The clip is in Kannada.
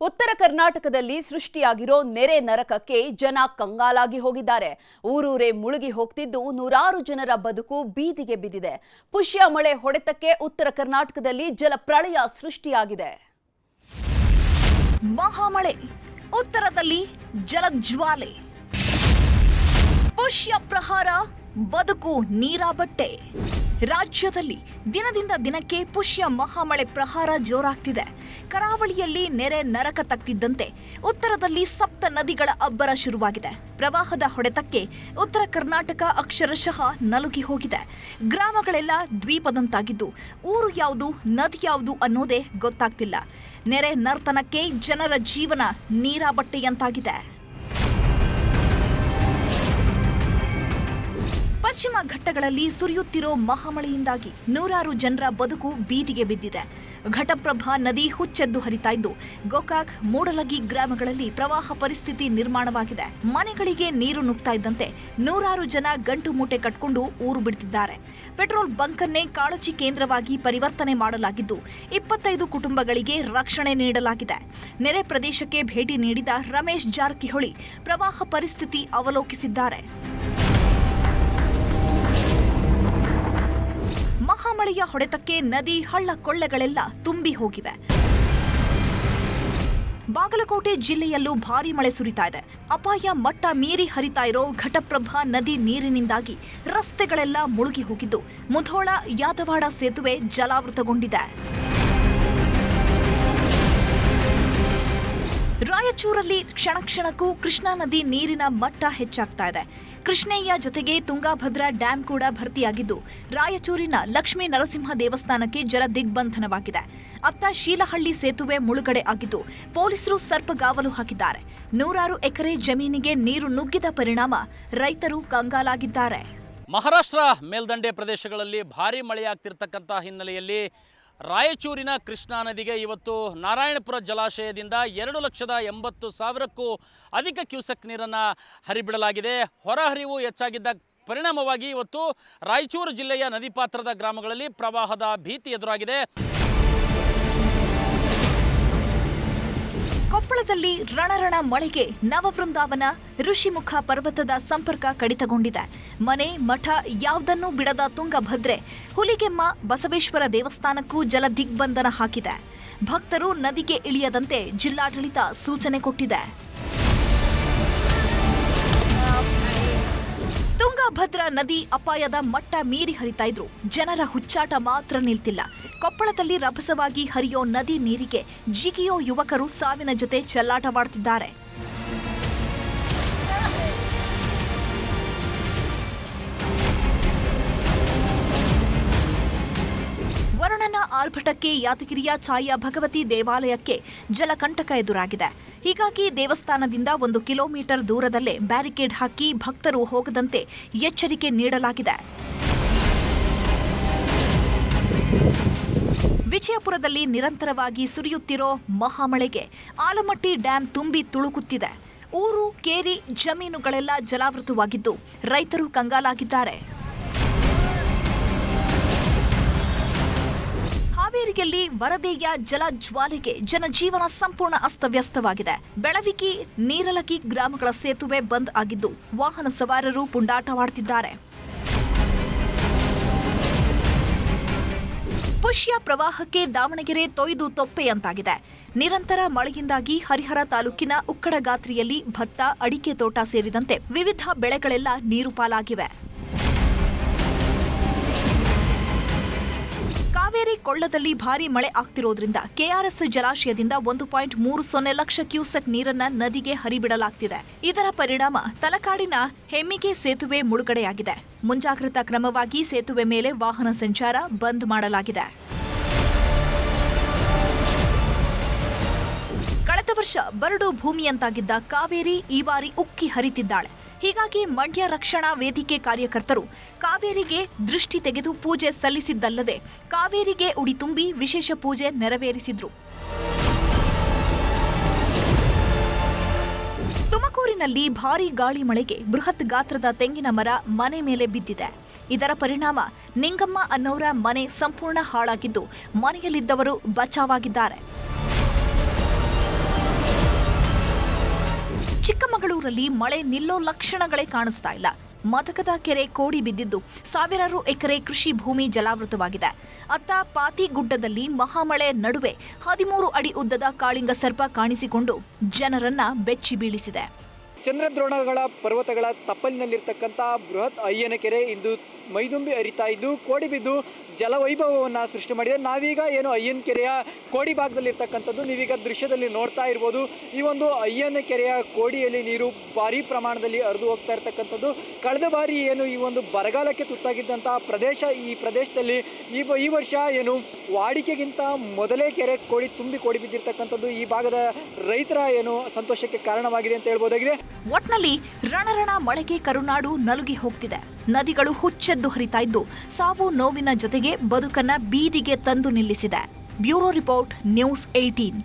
ಉತ್ತರ ಕರ್ನಾಟಕದಲ್ಲಿ ಸೃಷ್ಟಿಯಾಗಿರೋ ನೆರೆ ನರಕಕ್ಕೆ ಜನ ಕಂಗಾಲಾಗಿ ಹೋಗಿದ್ದಾರೆ. ಊರೂರೇ ಮುಳುಗಿ ಹೋಗ್ತಿದ್ದು ನೂರಾರು ಜನರ ಬದುಕು ಬೀದಿಗೆ ಬಿದ್ದಿದೆ. ಪುಷ್ಯ ಮಳೆ ಹೊಡೆತಕ್ಕೆ ಉತ್ತರ ಕರ್ನಾಟಕದಲ್ಲಿ ಜಲಪ್ರಳಯ ಸೃಷ್ಟಿಯಾಗಿದೆ. ಮಹಾಮಳೆ, ಉತ್ತರದಲ್ಲಿ ಜಲಜ್ವಾಲೆ. ಪುಷ್ಯ ಪ್ರಹಾರ ಬದುಕು ನೀರಾಬಟ್ಟೆ. ರಾಜ್ಯದಲ್ಲಿ ದಿನದಿಂದ ದಿನಕ್ಕೆ ಪುಷ್ಯ ಮಹಾಮಳೆ ಪ್ರಹಾರ ಜೋರಾಗ್ತಿದೆ. ಕರಾವಳಿಯಲ್ಲಿ ನೆರೆ ನರಕ ತಕ್ಕಿದ್ದಂತೆ ಉತ್ತರದಲ್ಲಿ ಸಪ್ತ ನದಿಗಳ ಅಬ್ಬರ ಶುರುವಾಗಿದೆ. ಪ್ರವಾಹದ ಹೊಡೆತಕ್ಕೆ ಉತ್ತರ ಕರ್ನಾಟಕ ಅಕ್ಷರಶಃ ನಲುಗಿ ಹೋಗಿದೆ. ಗ್ರಾಮಗಳೆಲ್ಲ ದ್ವೀಪದಂತಾಗಿದ್ದು, ಊರು ಯಾವುದು, ನದಿ ಯಾವುದು ಅನ್ನೋದೇ ಗೊತ್ತಾಗ್ತಿಲ್ಲ. ನೆರೆ ನರ್ತನಕ್ಕೆ ಜನರ ಜೀವನ ನೀರಾಬಟ್ಟೆಯಂತಾಗಿದೆ. ಪಶ್ಚಿಮ ಘಟ್ಟಗಳಲ್ಲಿ ಸುರಿಯುತ್ತಿರೋ ಮಹಾಮಳೆಯಿಂದಾಗಿ ನೂರಾರು ಜನರ ಬದುಕು ಬೀದಿಗೆ ಬಿದ್ದಿದೆ. ಘಟಪ್ರಭಾ ನದಿ ಹುಚ್ಚೆದ್ದು ಹರಿತಾ ಇದ್ದು, ಗೋಕಾಕ್, ಮೂಡಲಗಿ ಗ್ರಾಮಗಳಲ್ಲಿ ಪ್ರವಾಹ ಪರಿಸ್ಥಿತಿ ನಿರ್ಮಾಣವಾಗಿದೆ. ಮನೆಗಳಿಗೆ ನೀರು ನುಗ್ತಾ ಇದ್ದಂತೆ ನೂರಾರು ಜನ ಗಂಟು ಮೂಟೆ ಕಟ್ಕೊಂಡು ಊರು ಬಿಡ್ತಿದ್ದಾರೆ. ಪೆಟ್ರೋಲ್ ಬಂಕನ್ನೇ ಕಾಳಜಿ ಕೇಂದ್ರವಾಗಿ ಪರಿವರ್ತನೆ ಮಾಡಲಾಗಿದ್ದು, ಇಪ್ಪತ್ತೈದು ಕುಟುಂಬಗಳಿಗೆ ರಕ್ಷಣೆ ನೀಡಲಾಗಿದೆ. ನೆರೆ ಪ್ರದೇಶಕ್ಕೆ ಭೇಟಿ ನೀಡಿದ ರಮೇಶ್ ಜಾರಕಿಹೊಳಿ, ಪ್ರವಾಹ ಪರಿಸ್ಥಿತಿ ಅವಲೋಕಿಸಿದ್ದಾರೆ. ಮಹಾಮಳೆಯ ಹೊಡೆತಕ್ಕೆ ನದಿ, ಹಳ್ಳ ಕೊಳ್ಳೆಗಳೆಲ್ಲ ತುಂಬಿ ಹೋಗಿವೆ. ಬಾಗಲಕೋಟೆ ಜಿಲ್ಲೆಯಲ್ಲೂ ಭಾರಿ ಮಳೆ ಸುರಿತಾ ಇದೆ. ಅಪಾಯ ಮಟ್ಟ ಮೀರಿ ಹರಿತಾ ಇರೋ ಘಟಪ್ರಭಾ ನದಿ ನೀರಿನಿಂದಾಗಿ ರಸ್ತೆಗಳೆಲ್ಲ ಮುಳುಗಿ ಹೋಗಿದ್ದು. ಮುಧೋಳ, ಯಾದವಾಡ ಸೇತುವೆ ಜಲಾವೃತಗೊಂಡಿದೆ. ರಾಯಚೂರಲ್ಲಿ ಕ್ಷಣ ಕ್ಷಣಕ್ಕೂ ಕೃಷ್ಣಾ ನದಿ ನೀರಿನ ಮಟ್ಟ ಹೆಚ್ಚಾಗ್ತಾ ಇದೆ. ಕೃಷ್ಣಯ್ಯ ಜೊತೆಗೆ ತುಂಗಾಭದ್ರಾ ಡ್ಯಾಂ ಕೂಡ ಭರ್ತಿಯಾಗಿದ್ದು, ರಾಯಚೂರಿನ ಲಕ್ಷ್ಮೀ ನರಸಿಂಹ ದೇವಸ್ಥಾನಕ್ಕೆ ಜಲ ದಿಗ್ಬಂಧನವಾಗಿದೆ. ಅತ್ತ ಶೀಲಹಳ್ಳಿ ಸೇತುವೆ ಮುಳುಗಡೆ ಆಗಿದ್ದು, ಪೊಲೀಸರು ಸರ್ಪಗಾವಲು ಹಾಕಿದ್ದಾರೆ. ನೂರಾರು ಎಕರೆ ಜಮೀನಿಗೆ ನೀರು ನುಗ್ಗಿದ ಪರಿಣಾಮ ರೈತರು ಕಂಗಾಲಾಗಿದ್ದಾರೆ. ಮಹಾರಾಷ್ಟ್ರ ಮೇಲ್ದಂಡೆ ಪ್ರದೇಶಗಳಲ್ಲಿ ಭಾರಿ ಮಳೆಯಾಗ್ತಿರ್ತಕ್ಕಂಥ ಹಿನ್ನೆಲೆಯಲ್ಲಿ ರಾಯಚೂರಿನ ಕೃಷ್ಣಾ ನದಿಗೆ ಇವತ್ತು ನಾರಾಯಣಪುರ ಜಲಾಶಯದಿಂದ ಎರಡು ಲಕ್ಷದ ಎಂಬತ್ತು ಸಾವಿರಕ್ಕೂ ಅಧಿಕ ಕ್ಯೂಸೆಕ್ ನೀರನ್ನು ಹರಿಬಿಡಲಾಗಿದೆ. ಹೊರಹರಿವು ಹೆಚ್ಚಾಗಿದ್ದ ಪರಿಣಾಮವಾಗಿ ಇವತ್ತು ರಾಯಚೂರು ಜಿಲ್ಲೆಯ ನದಿ ಪಾತ್ರದ ಗ್ರಾಮಗಳಲ್ಲಿ ಪ್ರವಾಹದ ಭೀತಿ ಎದುರಾಗಿದೆ. ಕೊಪ್ಪಳದಲ್ಲಿ ರಣರಣ ಮಳೆಗೆ ನವವೃಂದಾವನ ಋಷಿಮುಖ ಪರ್ವತದ ಸಂಪರ್ಕ ಕಡಿತಗೊಂಡಿದೆ. ಮನೆ, ಮಠ ಯಾವುದನ್ನೂ ಬಿಡದ ತುಂಗಭದ್ರೆ ಹುಲಿಗೆಮ್ಮ ಬಸವೇಶ್ವರ ದೇವಸ್ಥಾನಕ್ಕೂ ಜಲ ದಿಗ್ಬಂಧನ ಹಾಕಿದೆ. ಭಕ್ತರು ನದಿಗೆ ಇಳಿಯದಂತೆ ಜಿಲ್ಲಾಡಳಿತ ಸೂಚನೆ ಕೊಟ್ಟಿದೆ. ತುಂಗಭದ್ರಾ ನದಿ ಅಪಾಯದ ಮಟ್ಟ ಮೀರಿ ಹರಿತಾ ಇದ್ರು. ಜನರ ಹುಚ್ಚಾಟ ಮಾತ್ರ ನಿಲ್ತಿಲ್ಲ. ಕೊಪ್ಪಳದಲ್ಲಿ ರಭಸವಾಗಿ ಹರಿಯೋ ನದಿ ನೀರಿಗೆ ಜಿಗಿಯೋ ಯುವಕರು ಸಾವಿನ ಜೊತೆ ಚೆಲ್ಲಾಟವಾಡ್ತಿದ್ದಾರೆ. ವರುಣನ ಆರ್ಭಟಕ್ಕೆ ಯಾದಗಿರಿಯ ಛಾಯಾ ಭಗವತಿ ದೇವಾಲಯಕ್ಕೆ ಜಲಕಂಟಕ ಎದುರಾಗಿದೆ. ಹೀಗಾಗಿ ದೇವಸ್ಥಾನದಿಂದ ಒಂದು ಕಿಲೋಮೀಟರ್ ದೂರದಲ್ಲೇ ಬ್ಯಾರಿಕೇಡ್ ಹಾಕಿ ಭಕ್ತರು ಹೋಗದಂತೆ ಎಚ್ಚರಿಕೆ ನೀಡಲಾಗಿದೆ. ವಿಜಯಪುರದಲ್ಲಿ ನಿರಂತರವಾಗಿ ಸುರಿಯುತ್ತಿರೋ ಮಹಾಮಳೆಗೆ ಆಲಮಟ್ಟಿ ಡ್ಯಾಂ ತುಂಬಿ ತುಳುಕುತ್ತಿದೆ. ಊರು, ಕೇರಿ, ಜಮೀನುಗಳೆಲ್ಲ ಜಲಾವೃತವಾಗಿದ್ದು ರೈತರು ಕಂಗಾಲಾಗಿದ್ದಾರೆ. ಹಾವೇರಿಯಲ್ಲಿ ವರದಿಯ ಜಲ ಜ್ವಾಲೆಗೆ ಜನಜೀವನ ಸಂಪೂರ್ಣ ಅಸ್ತವ್ಯಸ್ತವಾಗಿದೆ. ಬೆಳವಿಕಿ ನೀರಲಗಿ ಗ್ರಾಮಗಳ ಸೇತುವೆ ಬಂದ್ ಆಗಿದ್ದು ವಾಹನ ಸವಾರರು ಪುಂಡಾಟವಾಡುತ್ತಿದ್ದಾರೆ ಪುಷ್ಯ ಪ್ರವಾಹಕ್ಕೆ ದಾವಣಗೆರೆ ತೊಯ್ದು ತೊಪ್ಪೆಯಂತಾಗಿದೆ ನಿರಂತರ ಮಳೆಯಿಂದಾಗಿ ಹರಿಹರ ತಾಲೂಕಿನ ಉಕ್ಕಡಗಾತ್ರಿಯಲ್ಲಿ ಭತ್ತ, ಅಡಿಕೆ ತೋಟ ಸೇರಿದಂತೆ ವಿವಿಧ ಬೆಳೆಗಳೆಲ್ಲ ನೀರು ಪಾಲಾಗಿವೆ. ಕೊಳ್ಳದಲ್ಲಿ ಭಾರಿ ಮಳೆ ಆಗ್ತಿರೋದ್ರಿಂದ ಕೆಆರ್ಎಸ್ ಜಲಾಶಯದಿಂದ ಒಂದು ಪಾಯಿಂಟ್ ಮೂರು ಸೊನ್ನೆ ಲಕ್ಷ ಕ್ಯೂಸೆಕ್ ನೀರನ್ನ ನದಿಗೆ ಹರಿಬಿಡಲಾಗ್ತಿದೆ. ಇದರ ಪರಿಣಾಮ ತಲಕಾಡಿನ ಹೆಮ್ಮಿಗೆ ಸೇತುವೆ ಮುಳುಗಡೆಯಾಗಿದೆ. ಮುಂಜಾಗ್ರತಾ ಕ್ರಮವಾಗಿ ಸೇತುವೆ ಮೇಲೆ ವಾಹನ ಸಂಚಾರ ಬಂದ್ ಮಾಡಲಾಗಿದೆ. ಕಳೆದ ವರ್ಷ ಬರಡು ಭೂಮಿಯಂತಾಗಿದ್ದ ಕಾವೇರಿ ಈ ಬಾರಿ ಉಕ್ಕಿ ಹರಿತಿದ್ದಾಳೆ. ಹೀಗಾಗಿ ಮಂಡ್ಯ ರಕ್ಷಣಾ ವೇದಿಕೆ ಕಾರ್ಯಕರ್ತರು ಕಾವೇರಿಗೆ ದೃಷ್ಟಿ ತೆಗೆದು ಪೂಜೆ ಸಲ್ಲಿಸಿದ್ದಲ್ಲದೆ ಕಾವೇರಿಗೆ ಉಡಿ ತುಂಬಿ ವಿಶೇಷ ಪೂಜೆ ನೆರವೇರಿಸಿದ್ರು. ತುಮಕೂರಿನಲ್ಲಿ ಭಾರೀ ಗಾಳಿ ಮಳೆಗೆ ಬೃಹತ್ ಗಾತ್ರದ ತೆಂಗಿನ ಮರ ಮನೆ ಮೇಲೆ ಬಿದ್ದಿದೆ. ಇದರ ಪರಿಣಾಮ ನಿಂಗಮ್ಮ ಅನ್ನೋರ ಮನೆ ಸಂಪೂರ್ಣ ಹಾಳಾಗಿದ್ದು ಮನೆಯಲ್ಲಿದ್ದವರು ಬಚಾವಾಗಿದ್ದಾರೆ. ಬೇಲೂರಲ್ಲಿ ಮಳೆ ನಿಲ್ಲೋ ಲಕ್ಷಣಗಳೇ ಕಾಣಿಸ್ತಾ ಇಲ್ಲ. ಮದಕದ ಕೆರೆ ಕೋಡಿ ಬಿದ್ದಿದ್ದು ಸಾವಿರಾರು ಎಕರೆ ಕೃಷಿ ಭೂಮಿ ಜಲಾವೃತವಾಗಿದೆ. ಅತ್ತ ಪಾತಿಗುಡ್ಡದಲ್ಲಿ ಮಹಾಮಳೆ ನಡುವೆ ಹದಿಮೂರು ಅಡಿ ಉದ್ದದ ಕಾಳಿಂಗ ಸರ್ಪ ಕಾಣಿಸಿಕೊಂಡು ಜನರನ್ನ ಬೆಚ್ಚಿ ಬೀಳಿಸಿದೆ. ಚಂದ್ರದ್ರೋಣಗಳ ಪರ್ವತಗಳ ತಪ್ಪಲಿನಲ್ಲಿರ್ತಕ್ಕಂಥ ಬೃಹತ್ ಅಯ್ಯನ ಕೆರೆ ಇಂದು ಮೈದುಂಬಿ ಹರಿತಾ ಇದ್ದು, ಕೋಡಿ ಬಿದ್ದು ಜಲವೈಭವವನ್ನು ಸೃಷ್ಟಿ ಮಾಡಿದೆ. ನಾವೀಗ ಏನು ಅಯ್ಯನ ಕೆರೆಯ ಕೋಡಿ ಭಾಗದಲ್ಲಿರ್ತಕ್ಕಂಥದ್ದು ನೀವೀಗ ದೃಶ್ಯದಲ್ಲಿ ನೋಡ್ತಾ ಇರ್ಬೋದು. ಈ ಒಂದು ಅಯ್ಯನ ಕೆರೆಯ ಕೋಡಿಯಲ್ಲಿ ನೀರು ಭಾರಿ ಪ್ರಮಾಣದಲ್ಲಿ ಹರಿದು ಹೋಗ್ತಾ ಇರ್ತಕ್ಕಂಥದ್ದು. ಕಳೆದ ಬಾರಿ ಏನು ಈ ಒಂದು ಬರಗಾಲಕ್ಕೆ ತುತ್ತಾಗಿದ್ದಂಥ ಪ್ರದೇಶ ಈ ಪ್ರದೇಶದಲ್ಲಿ ಈ ಈ ವರ್ಷ ಏನು ವಾಡಿಕೆಗಿಂತ ಮೊದಲೇ ಕೆರೆ ಕೋಡಿ ತುಂಬಿ ಕೋಡಿ ಬಿದ್ದಿರ್ತಕ್ಕಂಥದ್ದು ಈ ಭಾಗದ ರೈತರ ಏನು ಸಂತೋಷಕ್ಕೆ ಕಾರಣವಾಗಿದೆ ಅಂತ ಹೇಳ್ಬೋದಾಗಿದೆ. ಒಟ್ನಲ್ಲಿ ರಣರಣ ಮಳೆಗೆ ಕರುನಾಡು ನಲುಗಿ ಹೋಗ್ತಿದೆ. ನದಿಗಳು ಹುಚ್ಚೆದ್ದು ಹರಿತಾ ಇದ್ದು, ಸಾವು ನೋವಿನ ಜೊತೆಗೆ ಬದುಕನ್ನ ಬೀದಿಗೆ ತಂದು ನಿಲ್ಲಿಸಿದೆ. Bureau report news eighteen